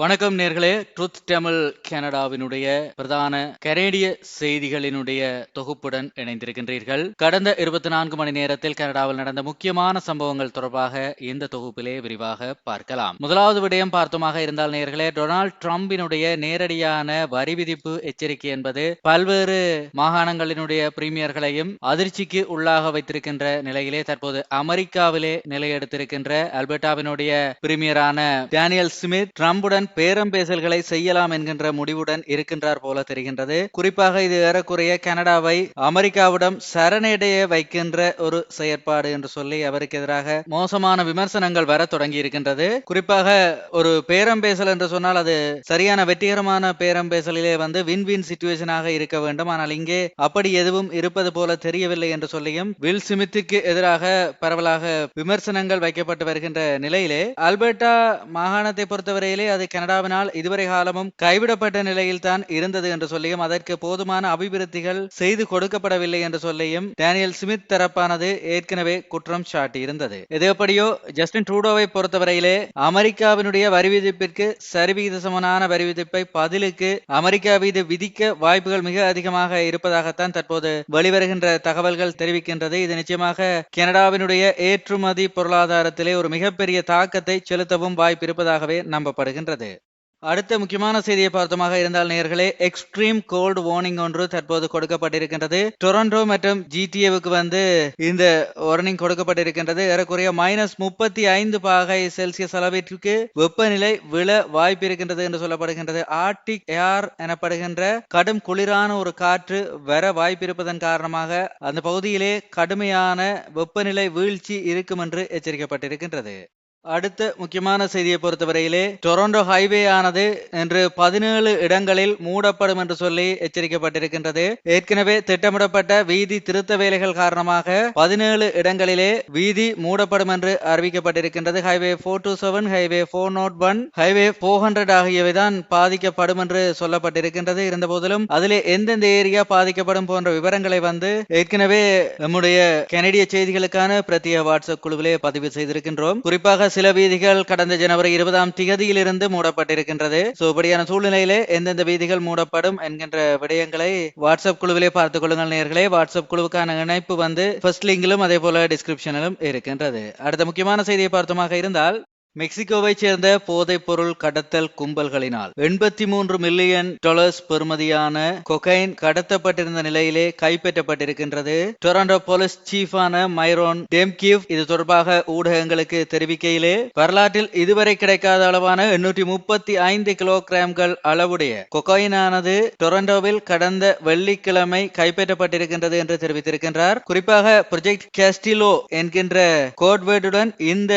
வணக்கம் நேர்களே. ட்ரூத் தமிழ் கனடாவினுடைய பிரதான கனேடிய செய்திகளினுடைய தொகுப்புடன் இணைந்திருக்கின்றீர்கள். கடந்த இருபத்தி நான்கு மணி நேரத்தில் கனடாவில் நடந்த முக்கியமான சம்பவங்கள் தொடர்பாக இந்த தொகுப்பிலே விரிவாக பார்க்கலாம். முதலாவது விடயம் பார்த்தமாக இருந்தால் நேர்களே டொனால்ட் ட்ரம்பினுடைய நேரடியான வரி விதிப்பு எச்சரிக்கை என்பது பல்வேறு மாகாணங்களினுடைய பிரீமியர்களையும் அதிர்ச்சிக்கு உள்ளாக வைத்திருக்கின்ற நிலையிலே தற்போது அமெரிக்காவிலே நிலையெடுத்திருக்கின்ற அல்பர்டாவினுடைய பிரீமியரான டேனியல் ஸ்மித் ட்ரம்புடன் பேரம் பேசல்களை செய்யலாம் என்கின்ற முடிவுடன் இருக்கின்றார் போல தெரிகின்றது. குறிப்பாக இது ஏறக்குறைய கனடாவை அமெரிக்காவிடம் சரணடைய வைக்கின்ற ஒரு செயற்பாடு என்று சொல்லி அவருக்கு எதிராக மோசமான விமர்சனங்கள் வர தொடங்கி இருக்கின்றது. குறிப்பாக ஒரு பேரம் பேசல் என்று சொன்னால் அது சரியான வெற்றிகரமான பேரம் பேசலிலே வந்து வின் வின் சிச்சுவேஷனாக இருக்க வேண்டும். ஆனால் இங்கே அப்படி எதுவும் இருப்பது போல தெரியவில்லை என்று சொல்லியும் வில் சிமித்துக்கு எதிராக பரவலாக விமர்சனங்கள் வைக்கப்பட்டு வருகின்ற நிலையிலே அல்பர்டா மாகாணத்தை பொறுத்தவரையிலே அது கனடாவினால் இதுவரை காலமும் கைவிடப்பட்ட நிலையில் தான் இருந்தது என்று சொல்லியும் அதற்கு போதுமான அபிவிருத்திகள் செய்து கொடுக்கப்படவில்லை என்று சொல்லியும் டேனியல் ஸ்மித் தரப்பானது ஏற்கனவே குற்றம் சாட்டியிருந்தது. எது எப்படியோ ஜஸ்டின் ட்ரூடோவை பொறுத்தவரையிலே அமெரிக்காவினுடைய வரி விதிப்பிற்கு சரிவிகித சமனான வரி விதிப்பை பதிலுக்கு அமெரிக்கா மீது விதிக்க வாய்ப்புகள் மிக அதிகமாக இருப்பதாகத்தான் தற்போது வெளிவருகின்ற தகவல்கள் தெரிவிக்கின்றது. இது நிச்சயமாக கனடாவினுடைய ஏற்றுமதி பொருளாதாரத்திலே ஒரு மிகப்பெரிய தாக்கத்தை செலுத்தவும் வாய்ப்பு இருப்பதாகவே நம்பப்படுகின்றது. அடுத்த முக்கியமான செய்தியை பார்த்தமாக இருந்தால் நேர்களே எக்ஸ்ட்ரீம் கோல்டு வார்னிங் ஒன்று தற்போது கொடுக்கப்பட்டிருக்கின்றது. டொரண்டோ மற்றும் ஜிடிஏவுக்கு வந்து இந்த வார்னிங் கொடுக்கப்பட்டிருக்கின்றது. ஏறக்குறைய மைனஸ் முப்பத்தி ஐந்து பாகை செல்சியஸ் அளவிற்கு வெப்பநிலை விழ வாய்ப்பு இருக்கின்றது என்று சொல்லப்படுகின்றது. ஆர்டிக் ஏர் எனப்படுகின்ற கடும் குளிரான ஒரு காற்று வர வாய்ப்பு இருப்பதன் காரணமாக அந்த பகுதியிலே கடுமையான வெப்பநிலை வீழ்ச்சி இருக்கும் என்று எச்சரிக்கப்பட்டிருக்கின்றது. அடுத்த முக்கியமான செய்தியை பொறுத்தவரையிலே டொரண்டோ ஹைவே ஆனது இன்று பதினேழு இடங்களில் மூடப்படும் என்று சொல்லி எச்சரிக்கப்பட்டிருக்கின்றது. ஏற்கனவே திட்டமிடப்பட்ட வீதி திருத்த வேலைகள் காரணமாக பதினேழு இடங்களிலே வீதி மூடப்படும் என்று அறிவிக்கப்பட்டிருக்கின்றது. Highway four two seven highway four naught one highway four hundred ஆகியவை தான் பாதிக்கப்படும் என்று சொல்லப்பட்டிருக்கின்றது. இருந்த போதிலும் அதிலே எந்தெந்த ஏரியா பாதிக்கப்படும் போன்ற விவரங்களை வந்து ஏற்கனவே நம்முடைய கனடிய செய்திகளுக்கான பிரத்யேக வாட்ஸ்அப் குழுவிலே பதிவு செய்திருக்கின்றோம். குறிப்பாக சில வீதிகள் கடந்த ஜனவரி இருபதாம் திகதியிலிருந்து மூடப்பட்டிருக்கின்றது. சோ இப்படியான சூழ்நிலையிலே எந்தெந்த வீதிகள் மூடப்படும் என்கின்ற விடயங்களை வாட்ஸ்அப் குழுவிலே பார்த்துக் கொள்ளுங்கள் நேர்களே. வாட்ஸ்அப் குழுவுக்கான இணைப்பு வந்து ஃபர்ஸ்ட் லிங்கிலும் அதே போல டிஸ்கிரிப்ஷனிலும் இருக்கின்றது. அடுத்த முக்கியமான செய்தியை பார்த்தமாக இருந்தால் மெக்சிகோவை சேர்ந்த போதைப்பொருள் கடத்தல் கும்பல்களினால் எண்பத்தி மூன்று மில்லியன் டாலர்ஸ் பெறுமதியான கொகைன் கடத்தப்பட்டிருந்த நிலையிலே கைப்பற்றப்பட்டிருக்கின்றது. டொரண்டோ போலீஸ் சீஃபான மைரோன் டெம்கிவ் இது தொடர்பாக ஊடகங்களுக்கு தெரிவிக்கையிலே வரலாற்றில் இதுவரை கிடைக்காத அளவான எண்ணூற்றி முப்பத்தி ஐந்து கிலோகிராம்கள் அளவுடைய கொகைனானது டொரண்டோவில் கடந்த வெள்ளிக்கிழமை கைப்பற்றப்பட்டிருக்கின்றது என்று தெரிவித்திருக்கின்றார். குறிப்பாக ப்ரொஜெக்ட் கேஸ்டிலோ என்கின்ற கோட்வேர்டுடன் இந்த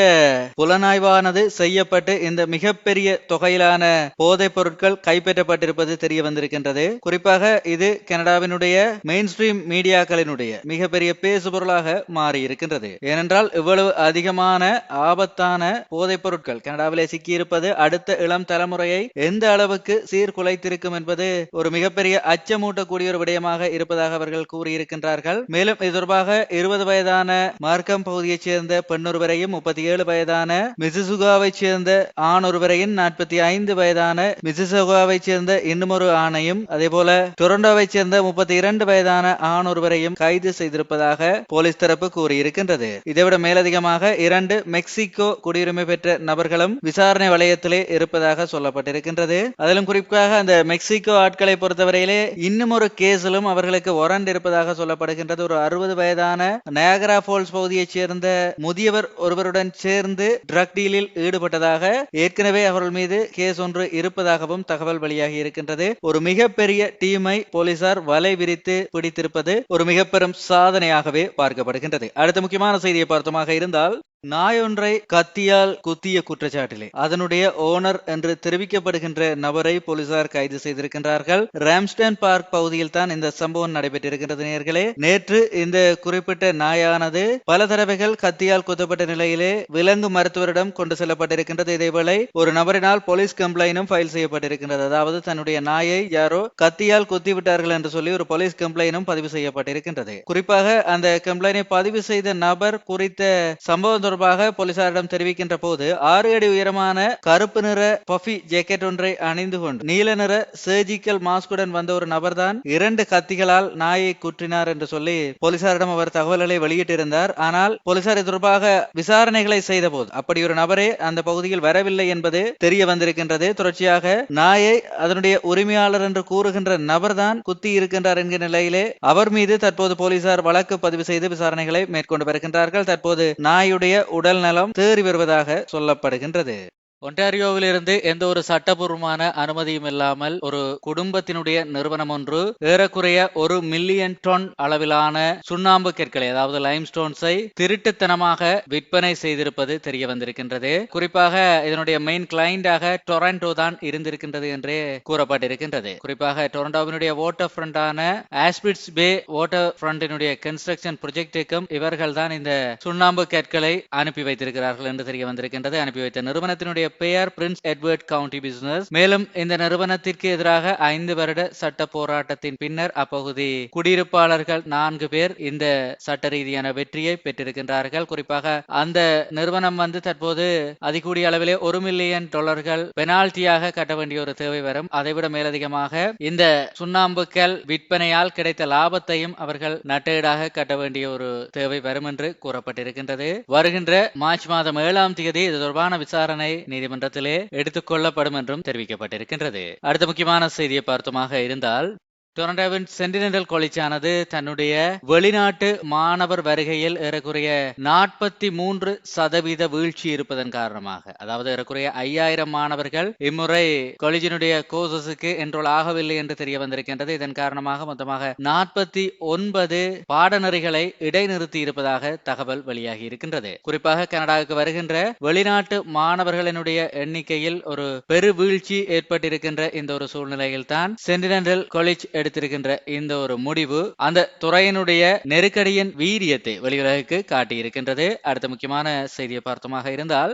புலனாய்வான கைதானது செய்யப்பட்டு இந்த மிகப்பெரிய தொகையிலான போதைப் பொருட்கள் கைப்பற்றப்பட்டிருப்பது தெரிய வந்திருக்கின்றது. குறிப்பாக இது கனடாவினுடைய மெயின் ஸ்ட்ரீம் மீடியாக்களினுடைய மிகப்பெரிய பேசு பொருளாக மாறி இருக்கின்றது ஏனென்றால் இவ்வளவு அதிகமான ஆபத்தான போதைப் பொருட்கள் கனடாவிலே சிக்கியிருப்பது அடுத்த இளம் தலைமுறையை எந்த அளவுக்கு சீர்குலைத்திருக்கும் என்பது ஒரு மிகப்பெரிய அச்சமூட்டக்கூடிய ஒரு விடயமாக இருப்பதாக அவர்கள் கூறியிருக்கின்றார்கள். மேலும் இது தொடர்பாக இருபது வயதான மார்க்கம் பகுதியைச் சேர்ந்த பெண்ணொருவரையும் முப்பத்தி ஏழு வயதான மிசிஸ் மிசிசுகாவை சேர்ந்த ஆண் ஒருவரையும் நாற்பத்தி ஐந்து வயதான மிசிசுகாவை சேர்ந்த இன்னுமொரு ஆணையும் அதே போல டொரண்டோவை சேர்ந்த முப்பத்தி இரண்டு வயதான ஆண் ஒருவரையும் கைது செய்திருப்பதாக போலீஸ் தரப்பு கூறியிருக்கின்றது. இதைவிட மேலதிகமாக இரண்டு மெக்சிகோ குடியுரிமை பெற்ற நபர்களும் விசாரணை வளையத்திலே இருப்பதாக சொல்லப்பட்டிருக்கின்றது. அதிலும் குறிப்பாக அந்த மெக்சிகோ ஆட்களை பொறுத்தவரையிலே இன்னும் ஒரு கேஸிலும் அவர்களுக்கு ஒரண்ட் இருப்பதாக சொல்லப்படுகின்றது. ஒரு அறுபது வயதான நயாகரா ஃபால்ஸ் பகுதியைச் சேர்ந்த முதியவர் ஒருவருடன் சேர்ந்து ட்ரக் டீலில் ஈடுபட்டதாக ஏற்கனவே அவர்கள் மீது கேஸ் ஒன்று இருப்பதாகவும் தகவல் வெளியாகி இருக்கின்றது. ஒரு மிகப்பெரிய டீமை போலீசார் வலை விரித்து பிடித்திருப்பது ஒரு மிக பெரும் சாதனையாகவே பார்க்கப்படுகின்றது. அடுத்த முக்கியமான செய்தியை பார்த்தமாக இருந்தால் நாயொன்றை கத்தியால் குத்திய குற்றச்சாட்டிலே. அதனுடைய ஓனர் என்று தெரிவிக்கப்படுகின்ற நபரை போலீசார் கைது செய்திருக்கின்றார்கள். ராம்ஸ்டன் பார்க் பகுதியில் தான் இந்த சம்பவம் நடைபெற்றிருக்கின்றது நேர்களே நேற்று இந்த குறிப்பிட்ட நாயானது பல தடவைகள் கத்தியால் குத்தப்பட்ட நிலையிலே விலங்கு மருத்துவரிடம் கொண்டு செல்லப்பட்டிருக்கின்றது. இதேவேளை ஒரு நபரினால் போலீஸ் கம்ப்ளைண்டும் ஃபைல் செய்யப்பட்டிருக்கின்றது. அதாவது தன்னுடைய நாயை யாரோ கத்தியால் குத்தி விட்டார்கள் என்று சொல்லி ஒரு போலீஸ் கம்ப்ளைண்டும் பதிவு செய்யப்பட்டிருக்கின்றது. குறிப்பாக அந்த கம்ப்ளைனை பதிவு செய்த நபர் குறித்த சம்பவம் தொடர்பாக போலீசாரிடம் தெரிவிக்கின்ற போது ஆறு அடி உயரமான கருப்பு நிற பஃபி ஜேக்கெட் ஒன்றை அணிந்து கொண்டு நீல நிற சர்ஜிக்கல் மாஸ்குடன் வந்த ஒரு நபர்தான் இரண்டு கத்திகளால் நாயை குற்றினார் என்று சொல்லி போலீசாரிடம் அவர் தகவல்களை வெளியிட்டிருந்தார். ஆனால் போலீசார் இது தொடர்பாக விசாரணைகளை செய்த போது அப்படி ஒரு நபரே அந்த பகுதியில் வரவில்லை என்பது தெரிய வந்திருக்கின்றது. தொடர்ச்சியாக நாயை அதனுடைய உரிமையாளர் என்று கூறுகின்ற நபர்தான் குத்தி இருக்கின்றார் என்கிற நிலையிலே அவர் மீது தற்போது போலீசார் வழக்கு பதிவு செய்து விசாரணைகளை மேற்கொண்டு வருகின்றார்கள். தற்போது நாயுடைய உடல் நலம் தேறி வருவதாக சொல்லப்படுகின்றது. ஒன்டாரியோவிலிருந்து எந்த ஒரு சட்டபூர்வமான அனுமதியும் இல்லாமல் ஒரு குடும்பத்தினுடைய நிறுவனம் ஒன்று ஏறக்குறைய ஒரு மில்லியன் டன் அளவிலான சுண்ணாம்பு கற்களை அதாவது லைம் ஸ்டோன்ஸை திருட்டுத்தனமாக விற்பனை செய்திருப்பது தெரிய வந்திருக்கின்றது. குறிப்பாக இதனுடைய மெயின் கிளைண்டாக டொரண்டோ தான் இருந்திருக்கின்றது என்றே கூறப்பட்டிருக்கின்றது. குறிப்பாக டொரண்டோவினுடைய வாட்டர் ஃப்ரண்டான ஆஸ்பிட்ஸ் பே வாட்டர் ஃப்ரண்டினுடைய கன்ஸ்ட்ரக்ஷன் ப்ரொஜெக்டுக்கும் இவர்கள் தான் இந்த சுண்ணாம்பு கற்களை அனுப்பி வைத்திருக்கிறார்கள் என்று தெரிய வந்திருக்கின்றது. அனுப்பி வைத்த நிறுவனத்தினுடைய பெயர் பிரின்ஸ் எட்வர்ட் கவுண்டி பிசினஸ். மேலும் இந்த நிறுவனத்திற்கு எதிராக ஐந்து வருட சட்ட போராட்டத்தின் பின்னர் அப்பகுதி குடியிருப்பாளர்கள் நான்கு பேர் இந்த சட்ட ரீதியான வெற்றியை பெற்றிருக்கின்றார்கள். குறிப்பாக அந்த நிறுவனம் வந்து தற்போது அதிகூடிய அளவிலே ஒரு மில்லியன் டாலர்கள் பெனால்டியாக கட்ட வேண்டிய ஒரு தேவை வரும். அதைவிட மேலதிகமாக இந்த சுண்ணாம்புக்கள் விற்பனையால் கிடைத்த லாபத்தையும் அவர்கள் நட்டையீடாக கட்ட வேண்டிய ஒரு தேவை வரும் என்று கூறப்பட்டிருக்கின்றது. வருகின்ற மார்ச் மாதம் ஏழாம் தேதி இது தொடர்பான விசாரணை நீதிமன்றத்திலே எடுத்துக் கொள்ளப்படும் என்றும் தெரிவிக்கப்பட்டிருக்கின்றது. அடுத்த முக்கியமான செய்தியை பார்த்தோமாக இருந்தால் டொரண்டோவின் சென்டினென்டல் காலேஜானது தன்னுடைய வெளிநாட்டு மாணவர் வருகையில் ஏறக்குறைய நாற்பத்தி மூன்று சதவீத வீழ்ச்சி இருப்பதன் காரணமாக அதாவது ஏறக்குறைய ஐயாயிரம் மாணவர்கள் இம்முறை காலேஜினுடைய கோர்சஸுக்கு என்ரோல் ஆகவில்லை என்று தெரிய வந்திருக்கின்றது. இதன் காரணமாக மொத்தமாக நாற்பத்தி ஒன்பது பாடநெறிகளை இடைநிறுத்தி இருப்பதாக தகவல் வெளியாகி இருக்கின்றது. குறிப்பாக கனடாவுக்கு வருகின்ற வெளிநாட்டு மாணவர்களினுடைய எண்ணிக்கையில் ஒரு பெரு வீழ்ச்சி ஏற்பட்டிருக்கின்ற இந்த ஒரு சூழ்நிலையில் தான் சென்டினென்டல் காலேஜ் எடுத்திருக்கின்ற இந்த ஒரு முடிவு அந்த துறையினுடைய நெருக்கடியின் வீரியத்தை வெளியுலகுக்கு காட்டியிருக்கின்றது. அடுத்த முக்கியமான செய்தியை பார்த்தமாக இருந்தால்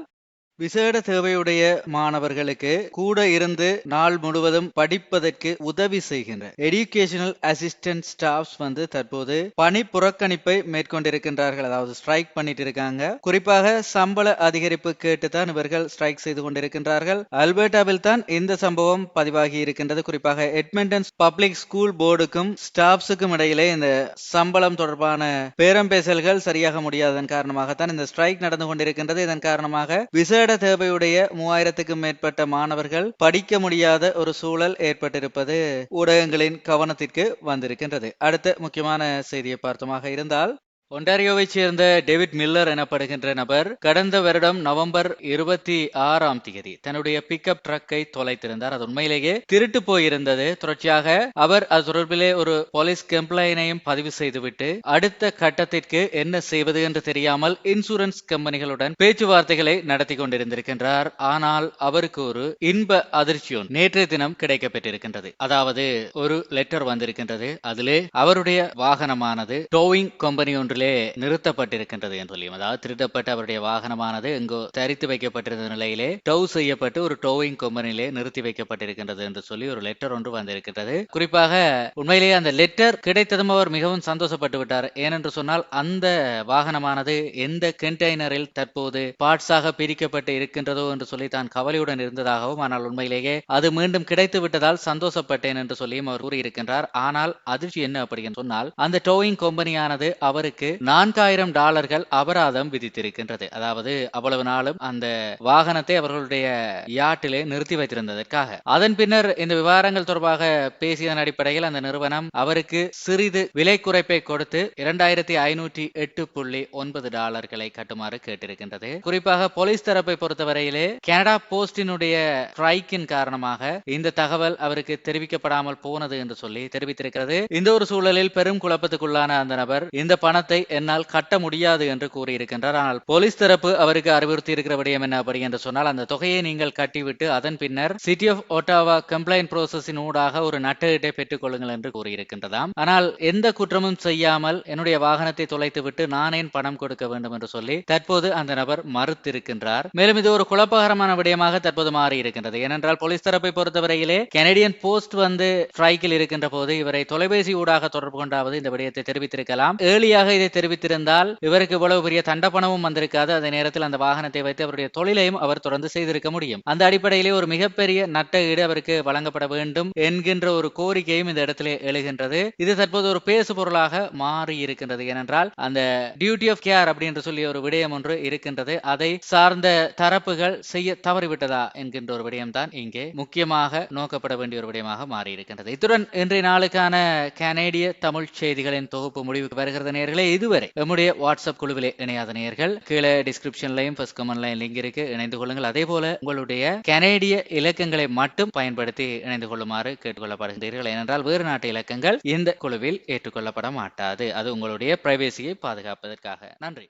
விசேட தேவையுடைய மாணவர்களுக்கு கூட இருந்து நாள் முழுவதும் படிப்பதற்கு உதவி செய்கின்ற எஜுகேஷனல் அசிஸ்டன்ட் ஸ்டாஃப்ஸ் வந்து தற்போது பணி புறக்கணிப்பை மேற்கொண்டிருக்கின்றார்கள். அதாவது ஸ்ட்ரைக் பண்ணிட்டு இருக்காங்க. குறிப்பாக சம்பள அதிகரிப்பு கேட்டுத்தான் இவர்கள் ஸ்ட்ரைக் செய்து கொண்டிருக்கின்றார்கள். அல்பர்டாவில் தான் இந்த சம்பவம் பதிவாகி இருக்கின்றது. குறிப்பாக எட்மெண்டன்ஸ் பப்ளிக் ஸ்கூல் போர்டுக்கும் ஸ்டாஃப்ஸுக்கும் இடையிலே இந்த சம்பளம் தொடர்பான பேரம் பேசல்கள் சரியாக முடியாததன் காரணமாகத்தான் இந்த ஸ்ட்ரைக் நடந்து கொண்டிருக்கின்றது. இதன் காரணமாக விசேட தேவையுடைய மூவாயிரத்துக்கும் மேற்பட்ட மாணவர்கள் படிக்க முடியாத ஒரு சூழல் ஏற்பட்டிருப்பது ஊடகங்களின் கவனத்திற்கு வந்திருக்கின்றது. அடுத்த முக்கியமான செய்தியை பார்த்தோமாக இருந்தால் ஒன்டாரியோவைச் சேர்ந்த டேவிட் மில்லர் எனப்படுகின்ற நபர் கடந்த வருடம் நவம்பர் இருபத்தி ஆறாம் தேதி தன்னுடைய பிக்கப் ட்ரக்கை தொலைத்திருந்தார். அது உண்மையிலேயே திருட்டு போயிருந்தது. தொடர்ச்சியாக அவர் அது தொடர்பிலே ஒரு போலீஸ் கம்ப்ளைனையும் பதிவு செய்துவிட்டு அடுத்த கட்டத்திற்கு என்ன செய்வது என்று தெரியாமல் இன்சூரன்ஸ் கம்பெனிகளுடன் பேச்சுவார்த்தைகளை நடத்தி கொண்டிருந்திருக்கின்றார். ஆனால் அவருக்கு ஒரு இன்ப அதிர்ச்சியும் நேற்றைய தினம் கிடைக்கப்பட்டிருக்கின்றது அதாவது ஒரு லெட்டர் வந்திருக்கின்றது. அதிலே அவருடைய வாகனமானது டோவிங் கம்பெனி ஒன்றில் நிலையிலே நிறுத்தப்பட்டிருக்கின்றது என்று சொல்லியும். அதாவது திருடப்பட்ட அவருடைய வாகனமானது எங்கோ தரித்து வைக்கப்பட்டிருந்த நிலையிலே டவ் செய்யப்பட்டு ஒரு டோவிங் கொம்பனிலே நிறுத்தி வைக்கப்பட்டிருக்கின்றது என்று சொல்லி ஒரு லெட்டர் ஒன்று வந்திருக்கின்றது. குறிப்பாக உண்மையிலேயே அந்த லெட்டர் கிடைத்ததும் அவர் மிகவும் சந்தோஷப்பட்டு விட்டார். ஏனென்று சொன்னால் அந்த வாகனமானது எந்த கண்டெய்னரில் தற்போது பார்ட்ஸாக பிரிக்கப்பட்டு இருக்கின்றதோ என்று சொல்லி தான் கவலையுடன் இருந்ததாகவும் ஆனால் உண்மையிலேயே அது மீண்டும் கிடைத்து விட்டதால் சந்தோஷப்பட்டேன் என்று சொல்லியும் அவர் கூறியிருக்கின்றார். ஆனால் அதிர்ச்சி என்ன அப்படி என்று சொன்னால் அந்த டோவிங் கம்பெனியானது அவருக்கு நான்காயிரம் டாலர்கள் அபராதம் விதித்திருக்கின்றது. அதாவது அவ்வளவு நாளும் அந்த வாகனத்தை அவர்களுடைய யாட்டிலே நிறுத்தி வைத்திருந்ததற்காக. அதன் பின்னர் இந்த விவகாரங்கள் தொடர்பாக பேசியதன் அடிப்படையில் அந்த நிறுவனம் அவருக்கு சிறிது விலை குறைப்பை கொடுத்து இரண்டாயிரத்தி ஐநூற்றி எட்டு புள்ளி ஒன்பது டாலர்களை கட்டுமாறு கேட்டிருக்கின்றது. குறிப்பாக போலீஸ் தரப்பை பொறுத்தவரையிலே கனடா போஸ்டினுடைய ஸ்ட்ரைக்கின் காரணமாக இந்த தகவல் அவருக்கு தெரிவிக்கப்படாமல் போனது என்று சொல்லி தெரிவித்திருக்கிறது. இந்த ஒரு சூழலில் பெரும் குழப்பத்துக்குள்ளான அந்த நபர் இந்த பணத்தை அதை என்னால் கட்ட முடியாது என்று கூறியிருக்கின்றார். ஆனால் போலீஸ் தரப்பு அவருக்கு அறிவுறுத்தி இருக்கிற விடயம் என்ன அப்படி என்று சொன்னால் அந்த தொகையை நீங்கள் கட்டிவிட்டு அதன் பின்னர் சிட்டி ஆஃப் ஒட்டாவா கம்ப்ளைண்ட் ப்ரோசஸின் ஊடாக ஒரு நட்டஈட்டை பெற்றுக் கொள்ளுங்கள் என்று கூறியிருக்கின்றதாம். ஆனால் எந்த குற்றமும் செய்யாமல் என்னுடைய வாகனத்தை தொலைத்துவிட்டு விட்டு பணம் கொடுக்க வேண்டும் என்று சொல்லி தற்போது அந்த நபர் மறுத்திருக்கின்றார். மேலும் இது ஒரு குழப்பகரமான விடயமாக தற்போது மாறி இருக்கின்றது ஏனென்றால் போலீஸ் தரப்பை பொறுத்தவரையிலே கனடியன் போஸ்ட் வந்து ஸ்ட்ரைக்கில் இருக்கின்ற போது இவரை தொலைபேசி ஊடாக தொடர்பு கொண்டாவது இந்த விடயத்தை தெரிவித்திருக்கலாம். ஏழியாக இதை தெரிவித்திருந்தால் இவருக்கு இவ்வளவு பெரிய தண்டப்பணமும் வந்திருக்காது. அதே நேரத்தில் அந்த வாகனத்தை வைத்து அவருடைய தொழிலையும் அவர் தொடர்ந்து செய்திருக்க முடியும். அந்த அடிப்படையிலே ஒரு மிகப்பெரிய நட்ட ஈடு அவருக்கு வழங்கப்பட வேண்டும் என்கின்ற ஒரு கோரிக்கையும் இந்த இடத்திலே எழுகின்றது. இது தற்போது ஒரு பேசு பொருளாக மாறி இருக்கின்றது. ஏனென்றால் அந்த டியூட்டி ஆஃப் கேர் அப்படின்னு சொல்லி ஒரு விடயம் ஒன்று இருக்கின்றது. அதை சார்ந்த தரப்புகள் செய்ய தவறிவிட்டதா என்கின்ற ஒரு விடயம் தான் இங்கே முக்கியமாக நோக்கப்பட வேண்டிய ஒரு விடயமாக மாறி இருக்கின்றது. இத்துடன் இன்றைய நாளுக்கான கனேடிய தமிழ் செய்திகளின் தொகுப்பு முடிவுக்கு வருகிறது. நேர்களே இதுவரை நம்முடைய வாட்ஸ்அப் குழுவிலே இணையாத நேயர்கள் கீழே டிஸ்கிரிப்ஷன்லையும் ஃபர்ஸ்ட் கமெண்ட்லையும் லிங்க் இருக்கு. இணைந்து கொள்ளுங்கள். அதே போல உங்களுடைய கனேடிய இலக்கங்களை மட்டும் பயன்படுத்தி இணைந்து கொள்ளுமாறு கேட்டுக்கொள்ளப்படுகின்றீர்கள். ஏனென்றால் வேறு நாட்டு இலக்கங்கள் இந்த குழுவில் ஏற்றுக்கொள்ளப்பட மாட்டாது. அது உங்களுடைய பிரைவேசியை பாதுகாப்பதற்காக. நன்றி.